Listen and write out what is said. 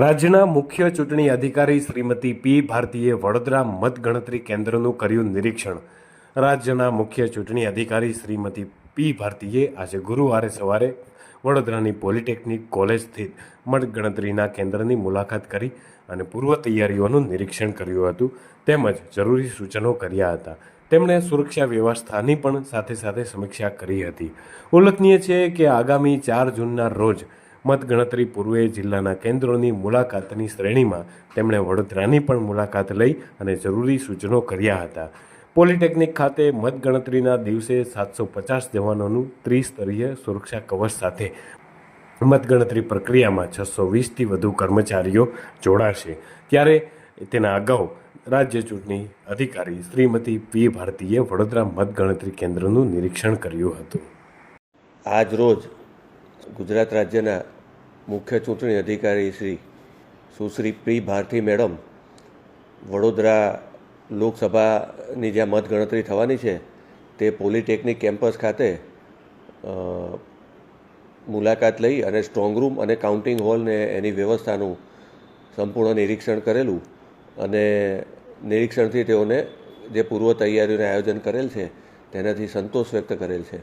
રાજ્યના મુખ્ય ચૂંટણી અધિકારી શ્રીમતી પી ભારતીએ વડોદરા મતગણતરી કેન્દ્રનું કર્યું નિરીક્ષણ. રાજ્યના મુખ્ય ચૂંટણી અધિકારી શ્રીમતી પી ભારતીએ આજે ગુરુવારે સવારે વડોદરાની પોલિટેકનિક કોલેજ સ્થિત મતગણતરીના કેન્દ્રની મુલાકાત કરી અને પૂર્વ તૈયારીઓનું નિરીક્ષણ કર્યું હતું. તેમજ જરૂરી સૂચનો કર્યા હતા. તેમણે સુરક્ષા વ્યવસ્થાની પણ સાથે સાથે સમીક્ષા કરી હતી. ઉલ્લેખનીય છે કે આગામી ચાર જૂનના રોજ મતગણતરી પૂર્વે જિલ્લાના કેન્દ્રોની મુલાકાતની શ્રેણીમાં તેમણે વડોદરાની પણ મુલાકાત લઈ અને જરૂરી સૂચનો કર્યા હતા. પોલિટેકનિક ખાતે મતગણતરીના દિવસે સાતસો પચાસ જવાનોનું ત્રિસ્તરીય સુરક્ષા કવચ સાથે મતગણતરી પ્રક્રિયામાં છસો વીસથી વધુ કર્મચારીઓ જોડાશે. ત્યારે તેના અગાઉ રાજ્ય ચૂંટણી અધિકારી શ્રીમતી પી ભારતીએ વડોદરા મતગણતરી કેન્દ્રનું નિરીક્ષણ કર્યું હતું. આજ રોજ ગુજરાત રાજ્યના મુખ્ય ચૂંટણી અધિકારી શ્રી સુશ્રી પ્રી ભારતી મેડમ વડોદરા લોકસભાની જ્યાં મતગણતરી થવાની છે, તે પોલિટેકનિક કેમ્પસ ખાતે મુલાકાત લઈ અને સ્ટ્રોંગ રૂમ અને કાઉન્ટિંગ હોલને એની વ્યવસ્થાનું સંપૂર્ણ નિરીક્ષણ કરેલું અને નિરીક્ષણથી તેઓને જે પૂર્વ તૈયારીઓને આયોજન કરેલ છે, તેનાથી સંતોષ વ્યક્ત કરેલ છે.